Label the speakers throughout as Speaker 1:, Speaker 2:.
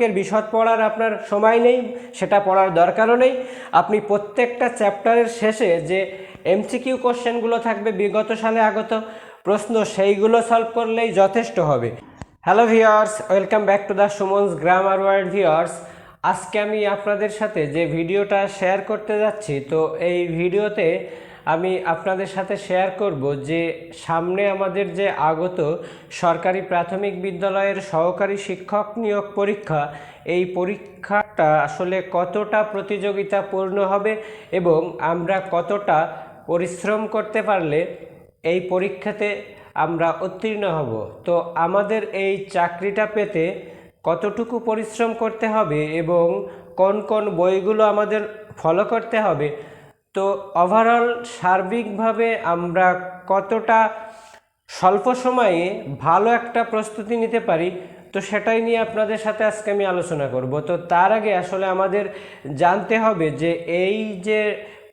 Speaker 1: টপিকের বিশদ পড়ার আপনার সময় নেই, সেটা পড়ার দরকারও নেই। আপনি প্রত্যেকটা চ্যাপ্টারের শেষে যে এমসিকিউ কোশ্চেনগুলো থাকবে, বিগত সালে আগত প্রশ্ন, সেইগুলো সলভ করলেই যথেষ্ট হবে। Hello viewers welcome back to the Suman's grammar world viewers আজকে আমি আপনাদের সাথে যে ভিডিওটা শেয়ার করতে যাচ্ছি, তো এই ভিডিওতে আমি আপনাদের সাথে শেয়ার করব যে সামনে আমাদের যে আগত সরকারি প্রাথমিক বিদ্যালয়ের সহকারী শিক্ষক নিয়োগ পরীক্ষা, এই পরীক্ষাটা আসলে কতটা প্রতিযোগিতাপূর্ণ হবে এবং আমরা কতটা পরিশ্রম করতে পারলে এই পরীক্ষাতে আমরা উত্তীর্ণ হব। তো আমাদের এই চাকরিটা পেতে কতটুকু পরিশ্রম করতে হবে এবং কোন কোন বইগুলো আমাদের ফলো করতে হবে তো ওভারঅল সার্বিকভাবে আমরা কতটা স্বল্প সময়ে ভালো একটা প্রস্তুতি নিতে পারি, তো সেটাই নিয়ে আপনাদের সাথে আজকে আমি আলোচনা করব। তো তার আগে আসলে আমাদের জানতে হবে যে এই যে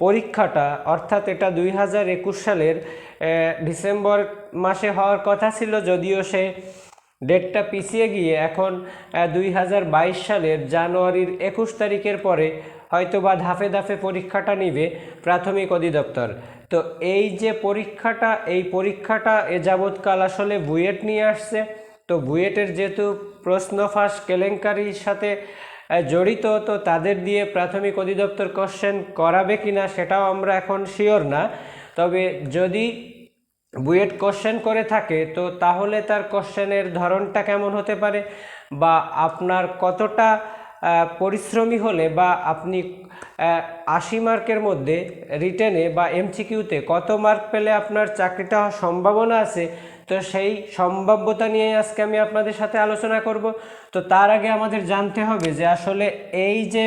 Speaker 1: পরীক্ষাটা, অর্থাৎ এটা দুই হাজার একুশ সালের ডিসেম্বর মাসে হওয়ার কথা ছিল, যদিও সে ডেটটা পিছিয়ে গিয়ে এখন দুই হাজার বাইশ সালের জানুয়ারির একুশ তারিখের পরে হয়তো বা ধাপে ধাপে পরীক্ষাটা নিবে প্রাথমিক অধিদপ্তর। তো এই যে পরীক্ষাটা, এই পরীক্ষাটা এ যাবৎকাল আসলে বুয়েট নিয়ে আসছে। তো বুয়েটের যেহেতু প্রশ্ন ফাঁস কেলেঙ্কারির সাথে জড়িত, তো তাদের দিয়ে প্রাথমিক অধিদপ্তর কোশ্চেন করাবে কিনা সেটাও আমরা এখন শিওর না। তবে যদি বুয়েট কোশ্চেন করে থাকে, তো তাহলে তার কোশ্চেনের ধরনটা কেমন হতে পারে? বা আপনার কতটা পরিশ্রমী হলে বা আপনি আশি মার্কের মধ্যে রিটেনে বা এমসিকিউতে কত মার্ক পেলে আপনার চাকরিটা হওয়ার সম্ভাবনা আছে? তো সেই সম্ভাব্যতা নিয়ে আজকে আমি আপনাদের সাথে আলোচনা করব। তো তার আগে আমাদের জানতে হবে যে আসলে এই যে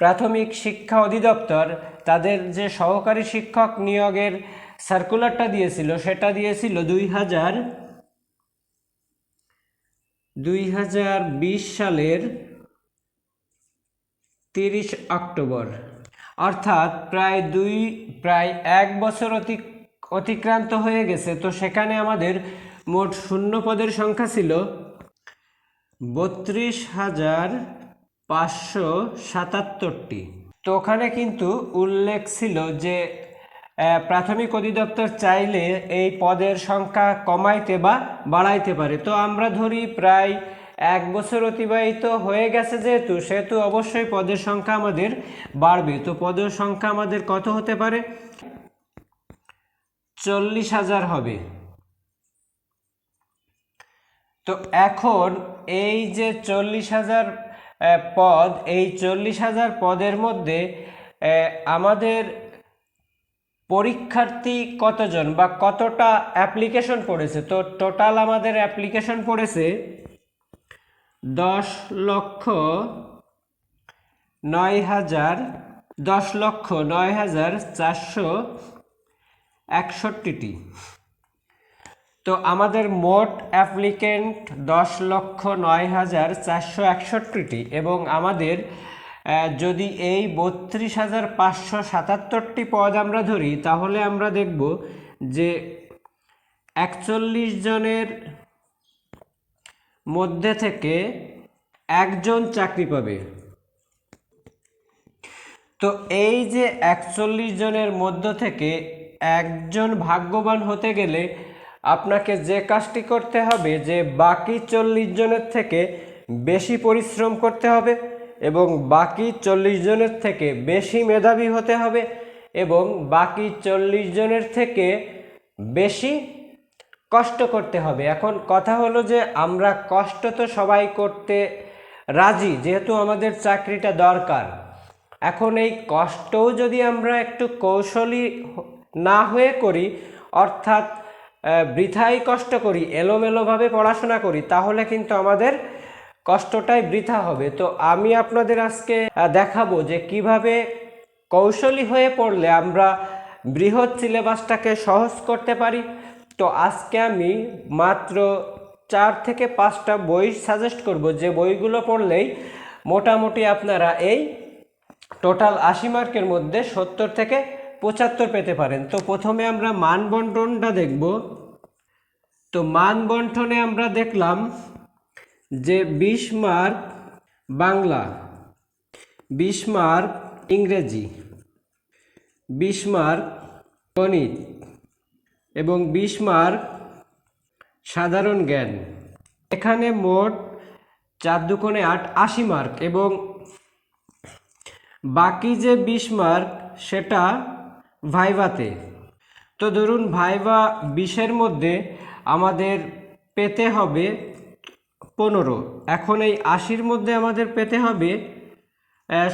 Speaker 1: প্রাথমিক শিক্ষা অধিদপ্তর, তাদের যে সহকারী শিক্ষক নিয়োগের সার্কুলারটা দিয়েছিল, সেটা দিয়েছিল দুই হাজার দুই হাজার বিশ সালের তিরিশ অক্টোবর। অর্থাৎ প্রায় দুই, প্রায় এক বছর অতি, অতিক্রান্ত হয়ে গেছে। তো সেখানে আমাদের মোট শূন্য পদের সংখ্যা ছিল বত্রিশ হাজার পাঁচশো সাতাত্তরটি। তো ওখানে কিন্তু উল্লেখ ছিল যে প্রাথমিক অধিদপ্তর চাইলে এই পদের সংখ্যা কমাইতে বা বাড়াইতে পারে। তো আমরা ধরি প্রায় এক বছর অতিবাহিত হয়ে গেছে যেহেতু, সেহেতু অবশ্যই পদের সংখ্যা আমাদের বাড়বে। তো পদের সংখ্যা আমাদের কত হতে পারে? চল্লিশ হাজার হবে। তো এখন এই যে চল্লিশ হাজার পদ, এই চল্লিশ হাজার পদের মধ্যে আমাদের পরীক্ষার্থী কতজন বা কতটা অ্যাপ্লিকেশন পড়েছে? তো টোটাল আমাদের অ্যাপ্লিকেশন পড়েছে দশ লক্ষ নয় হাজার, দশ লক্ষ নয় হাজার চারশো একষট্টিটি। তো আমাদের মোট অ্যাপ্লিকেন্ট দশ লক্ষ নয় হাজার চারশো একষট্টিটি এবং আমাদের যদি এই বত্রিশ হাজার পাঁচশো সাতাত্তরটি পদ আমরা ধরি, তাহলে আমরা দেখব যে একচল্লিশ জনের মধ্যে থেকে একজন চাকরি পাবে। তো এই যে একচল্লিশ জনের মধ্য থেকে একজন ভাগ্যবান হতে গেলে আপনাকে যে কাজটি করতে হবে, যে বাকি চল্লিশ জনের থেকে বেশি পরিশ্রম করতে হবে। এবং বাকি চল্লিশ জনের থেকে বেশি মেধাবী হতে হবে এবং বাকি চল্লিশ জনের থেকে বেশি কষ্ট করতে হবে। এখন কথা হলো যে আমরা কষ্ট তো সবাই করতে রাজি, যেহেতু আমাদের চাকরিটা দরকার। এখন এই কষ্টও যদি আমরা একটু কৌশলী না হয়ে করি, অর্থাৎ বৃথাই কষ্ট করি, এলোমেলোভাবে পড়াশোনা করি, তাহলে কিন্তু আমাদের কষ্টটাই বৃথা হবে। তো আমি আপনাদের আজকে দেখাবো যে কীভাবে কৌশলী হয়ে পড়লে আমরা বৃহৎ সিলেবাসটাকে সহজ করতে পারি। তো আজকে আমি মাত্র চার থেকে পাঁচটা বই সাজেস্ট করব। যে বইগুলো পড়লেই মোটামুটি আপনারা এই টোটাল আশি মার্কের মধ্যে সত্তর থেকে পঁচাত্তর পেতে পারেন। তো প্রথমে আমরা মান বন্টনটা দেখব। তো মান বন্টনে আমরা দেখলাম যে বিশ মার্ক বাংলা বিশ মার্ক ইংরেজি বিশ মার্ক গণিত এবং বিশ মার্ক সাধারণ জ্ঞান। এখানে মোট চার দুকোণে আট আশি মার্ক এবং বাকি যে বিশ মার্ক সেটা ভাইভাতে। তো ধরুন ভাইভা বিশের মধ্যে আমাদের পেতে হবে পনেরো। এখন এই আশির মধ্যে আমাদের পেতে হবে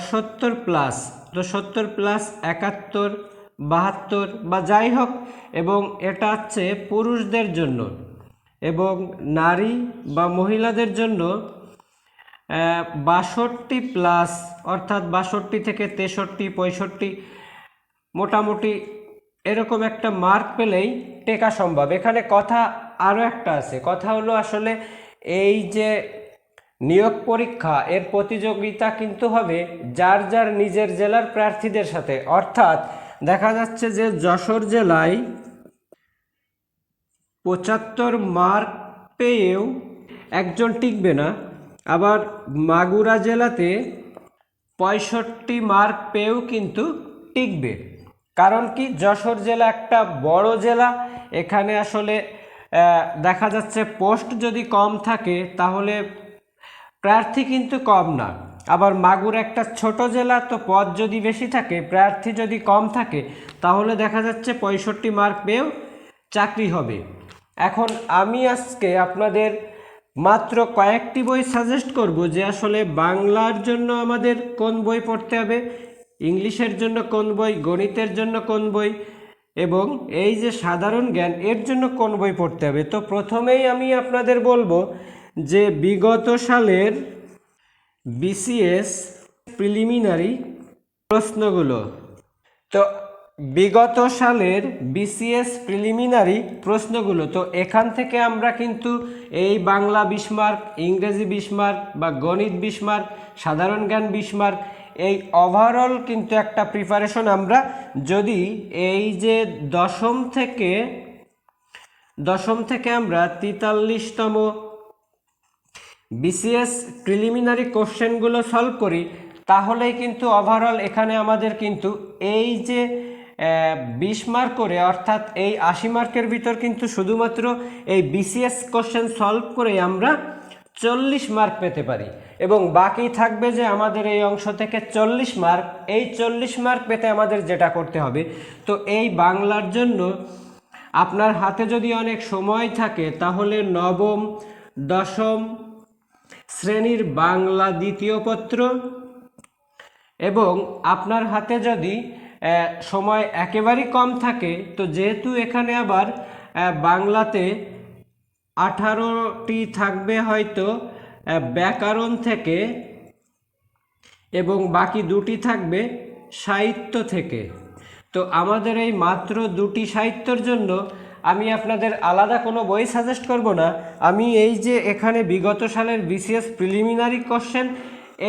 Speaker 1: সত্তর প্লাস তো সত্তর প্লাস একাত্তর, বাহাত্তর বা যাই হোক, এবং এটা হচ্ছে পুরুষদের জন্য এবং নারী বা মহিলাদের জন্য বাষট্টি প্লাস অর্থাৎ বাষট্টি থেকে তেষট্টি, পঁয়ষট্টি, মোটামুটি এরকম একটা মার্ক পেলেই টেকা সম্ভব। এখানে কথা আরও একটা আছে। কথা হলো আসলে এই যে নিয়োগ পরীক্ষা, এর প্রতিযোগিতা কিন্তু হবে যার যার নিজের জেলার প্রার্থীদের সাথে। অর্থাৎ দেখা যাচ্ছে যে যশোর জেলায় পঁচাত্তর মার্ক পেয়েও একজন টিকবে না। আবার মাগুরা জেলাতে পঁয়ষট্টি মার্ক পেয়েও কিন্তু টিকবে। কারণ কি? যশোর জেলা একটা বড় জেলা। এখানে আসলে দেখা যাচ্ছে পোস্ট যদি কম থাকে, তাহলে প্রার্থী কিন্তু কম না। আবার মাগুর একটা ছোট জেলা, তো পদ যদি বেশি থাকে, প্রার্থী যদি কম থাকে, তাহলে দেখা যাচ্ছে পঁয়ষট্টি মার্ক পেয়েও চাকরি হবে। এখন আমি আজকে আপনাদের মাত্র কয়েকটি বই সাজেস্ট করব যে আসলে বাংলার জন্য আমাদের কোন বই পড়তে হবে, ইংলিশের জন্য কোন বই, গণিতের জন্য কোন বই এবং এই যে সাধারণ জ্ঞান, এর জন্য কোন বই পড়তে হবে? তো প্রথমেই আমি আপনাদের বলব যে বিগত সালের বিসিএস প্রিলিমিনারি প্রশ্নগুলো। তো বিগত সালের বিসিএস প্রিলিমিনারি প্রশ্নগুলো, তো এখান থেকে আমরা কিন্তু এই বাংলা বিশ মার্ক, ইংরেজি বিশ মার্ক বা গণিত বিশ মার্ক, সাধারণ জ্ঞান বিশ মার্ক এই ওভারঅল কিন্তু একটা প্রিপারেশন আমরা যদি এই যে দশম থেকে দশম থেকে আমরা তেতাল্লিশতম বিসিএস প্রিলিমিনারি কোশ্চেনগুলো সলভ করি, তাহলেই কিন্তু ওভারঅল এখানে আমাদের কিন্তু এই যে বিশ মার্ক করে অর্থাৎ এই আশি মার্কের ভিতর কিন্তু শুধুমাত্র এই বিসিএস কোশ্চেন সলভ করে আমরা চল্লিশ মার্ক পেতে পারি। এবং বাকি থাকবে যে আমাদের এই অংশ থেকে চল্লিশ মার্ক, এই চল্লিশ মার্ক পেতে আমাদের যেটা করতে হবে। তো এই বাংলার জন্য আপনার হাতে যদি অনেক সময় থাকে, তাহলে নবম, দশম শ্রেণির বাংলা দ্বিতীয় পত্র এবং আপনার হাতে যদি সময় একেবারেই কম থাকে, তো যেহেতু এখানে আবার বাংলাতে আঠারোটি থাকবে হয়তো ব্যাকরণ থেকে এবং বাকি দুটি থাকবে সাহিত্য থেকে। তো আমাদের এই মাত্র দুটি সাহিত্যর জন্য আমি আপনাদের আলাদা কোনো বই সাজেস্ট করব না। আমি এই যে এখানে বিগত সালের বিসিএস প্রিলিমিনারি কোশ্চেন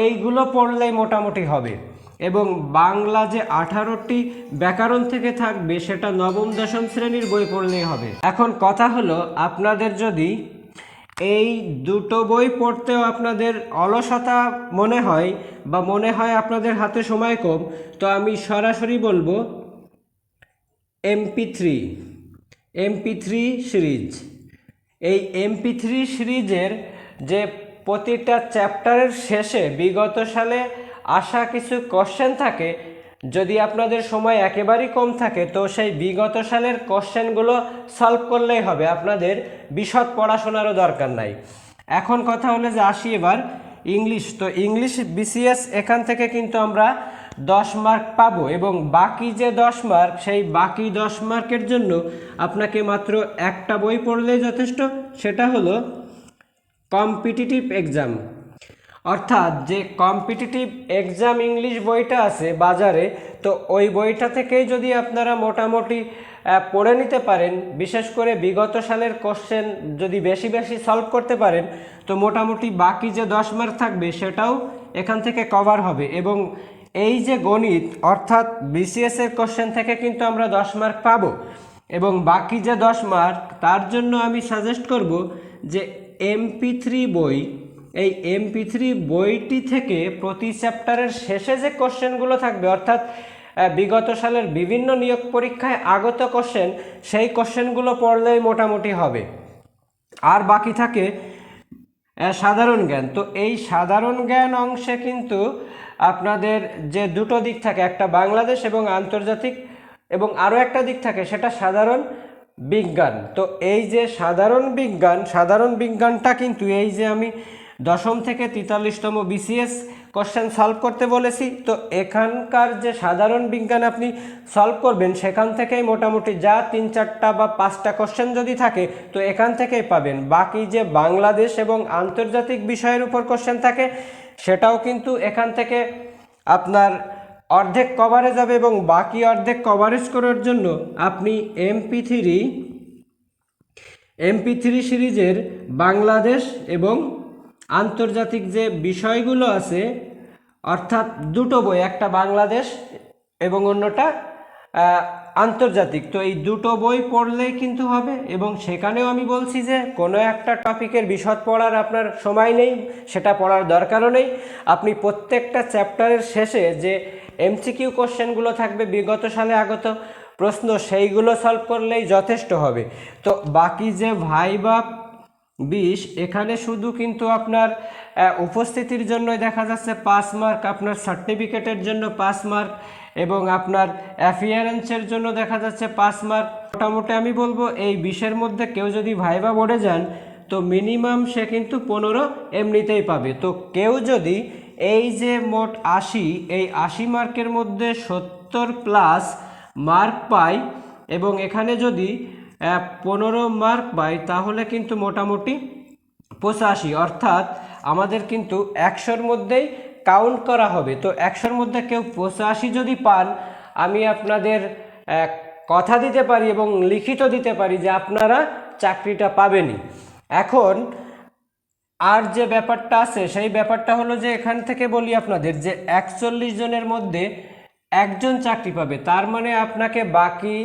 Speaker 1: এইগুলো পড়লেই মোটামুটি হবে। এবং বাংলা যে আঠারোটি ব্যাকরণ থেকে থাকবে, সেটা নবম দশম শ্রেণির বই পড়লেই হবে। এখন কথা হলো, আপনাদের যদি এই দুটো বই পড়তেও আপনাদের অলসতা মনে হয় বা মনে হয় আপনাদের হাতে সময় কম, তো আমি সরাসরি বলব MP three MP three series. এই এমপি থ্রি সিরিজের যে প্রতিটা চ্যাপ্টারের শেষে বিগত সালে আসা কিছু কোশ্চেন থাকে যদি আপনাদের সময় একেবারেই কম থাকে, তো সেই বিগত সালের কোশ্চেনগুলো সলভ করলেই হবে। আপনাদের বিশদ পড়াশোনারও দরকার নাই। এখন কথা হলো যে আসি এবার ইংলিশ। তো ইংলিশ বিসিএস এখান থেকে কিন্তু আমরা দশ মার্ক পাবো এবং বাকি যে দশ মার্ক, সেই বাকি দশ মার্কের জন্য আপনাকে মাত্র একটা বই পড়লেই যথেষ্ট। সেটা হলো কম্পিটিটিভ এক্সাম। অর্থাৎ যে কম্পিটিটিভ এক্সাম ইংলিশ বইটা আছে বাজারে, তো ওই বইটা থেকেই যদি আপনারা মোটামুটি পড়ে নিতে পারেন, বিশেষ করে বিগত সালের কোশ্চেন যদি বেশি বেশি সলভ করতে পারেন, তো মোটামুটি বাকি যে দশ মার্ক থাকবে সেটাও এখান থেকে কভার হবে। এবং এই যে গণিত, অর্থাৎ বিসিএসের কোশ্চেন থেকে কিন্তু আমরা দশ মার্ক পাবো। এবং বাকি যে দশ মার্ক তার জন্য আমি সাজেস্ট করব যে এমপি থ্রি বই এই এমপি থ্রি বইটি থেকে প্রতি চ্যাপ্টারের শেষে যে কোশ্চেনগুলো থাকবে, অর্থাৎ বিগত সালের বিভিন্ন নিয়োগ পরীক্ষায় আগত কোশ্চেন, সেই কোশ্চেনগুলো পড়লেই মোটামুটি হবে। আর বাকি থাকে সাধারণ জ্ঞান। তো এই সাধারণ জ্ঞান অংশে কিন্তু আপনাদের যে দুটো দিক থাকে, একটা বাংলাদেশ এবং আন্তর্জাতিক, এবং আরও একটা দিক থাকে, সেটা সাধারণ বিজ্ঞান। তো এই যে সাধারণ বিজ্ঞান, সাধারণ বিজ্ঞানটা কিন্তু এই যে আমি দশম থেকে তেতাল্লিশতম বিসিএস কোশ্চেন সলভ করতে বলেছি। তো এখানকার যে সাধারণ বিজ্ঞান আপনি সলভ করবেন, সেখান থেকেই মোটামুটি যা তিন, চারটা বা পাঁচটা কোশ্চেন যদি থাকে, তো এখান থেকেই পাবেন। বাকি যে বাংলাদেশ এবং আন্তর্জাতিক বিষয়ের উপর কোশ্চেন থাকে, সেটাও কিন্তু এখান থেকে আপনার অর্ধেক কভারেজ যাবে এবং বাকি অর্ধেক কভারেজ করার জন্য আপনি এমপি থ্রি এমপি থ্রি সিরিজের বাংলাদেশ এবং আন্তর্জাতিক যে বিষয়গুলো আছে, অর্থাৎ দুটো বই, একটা বাংলাদেশ এবং অন্যটা আন্তর্জাতিক। তো এই দুটো বই পড়লেই কিন্তু হবে এবং সেখানেও আমি বলছি যে কোনো একটা টপিকের বিশদ পড়ার আপনার সময় নেই, সেটা পড়ার দরকারও নেই। আপনি প্রত্যেকটা চ্যাপ্টারের শেষে যে এমসিকিউ কোশ্চেনগুলো থাকবে, বিগত সালে আগত প্রশ্ন, সেইগুলো সলভ করলেই যথেষ্ট হবে। তো বাকি যে ভাইবা বিশ, এখানে শুধু কিন্তু আপনার উপস্থিতির জন্য দেখা যাচ্ছে পাস মার্ক আপনার সার্টিফিকেটের জন্য পাস মার্ক এবং আপনার অ্যাফিয়ারেন্সের জন্য দেখা যাচ্ছে পাস মার্ক মোটামুটি আমি বলব এই বিশের মধ্যে কেউ যদি ভাইবা বোর্ডে যান, তো মিনিমাম সে কিন্তু পনেরো এমনিতেই পাবে। তো কেউ যদি এই যে মোট আশি, এই আশি মার্কের মধ্যে সত্তর প্লাস মার্ক পায় এবং এখানে যদি পনেরো মার্ক পাই তাহলে কিন্তু মোটামুটি পঁচাশি। অর্থাৎ আমাদের কিন্তু একশোর মধ্যেই কাউন্ট করা হবে। তো একশোর মধ্যে কেউ পঁচাশি যদি পান, আমি আপনাদের কথা দিতে পারি এবং লিখিত দিতে পারি যে আপনারা চাকরিটা পাবেনই। এখন, আর যে ব্যাপারটা আছে, সেই ব্যাপারটা হলো যে এখান থেকে বলি আপনাদের যে একচল্লিশ জনের মধ্যে একজন চাকরি পাবে। তার মানে আপনাকে বাকি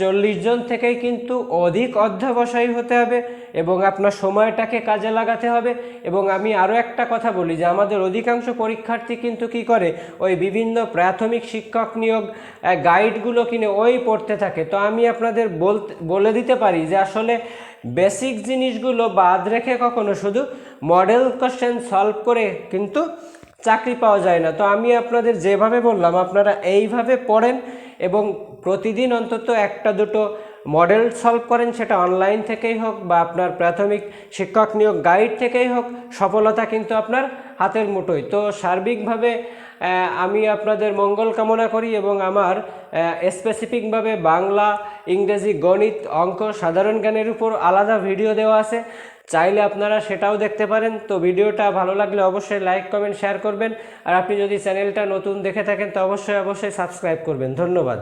Speaker 1: চল্লিশ জন থেকেই কিন্তু অধিক অধ্যবসায়ী হতে হবে এবং আপনার সময়টাকে কাজে লাগাতে হবে। এবং আমি আরও একটা কথা বলি যে আমাদের অধিকাংশ পরীক্ষার্থী কিন্তু কি করে? ওই বিভিন্ন প্রাথমিক শিক্ষক নিয়োগ গাইডগুলো কিনে ওই পড়তে থাকে। তো আমি আপনাদের বলতে বলে দিতে পারি যে আসলে বেসিক জিনিসগুলো বাদ রেখে কখনো শুধু মডেল কোশ্চেন সলভ করে কিন্তু চাকরি পাওয়া যায় না। তো আমি আপনাদের যেভাবে বললাম, আপনারা এইভাবে পড়েন এবং প্রতিদিন অন্তত একটা দুটো মডেল সলভ করেন, সেটা অনলাইন থেকেই হোক বা আপনার প্রাথমিক শিক্ষক নিয়োগ গাইড থেকেই হোক, সফলতা কিন্তু আপনার হাতের মুঠোয়। তো সার্বিকভাবে আমি আপনাদের মঙ্গল কামনা করি এবং আমার স্পেসিফিকভাবে বাংলা, ইংরেজি, গণিত অঙ্ক সাধারণ জ্ঞানের উপর আলাদা ভিডিও দেওয়া আছে। চাইলে আপনারা সেটাও দেখতে পারেন। তো ভিডিওটা ভালো লাগলে অবশ্যই লাইক, কমেন্ট, শেয়ার করবেন। আর আপনি যদি চ্যানেলটা নতুন দেখে থাকেন, তো অবশ্যই অবশ্যই সাবস্ক্রাইব করবেন। ধন্যবাদ।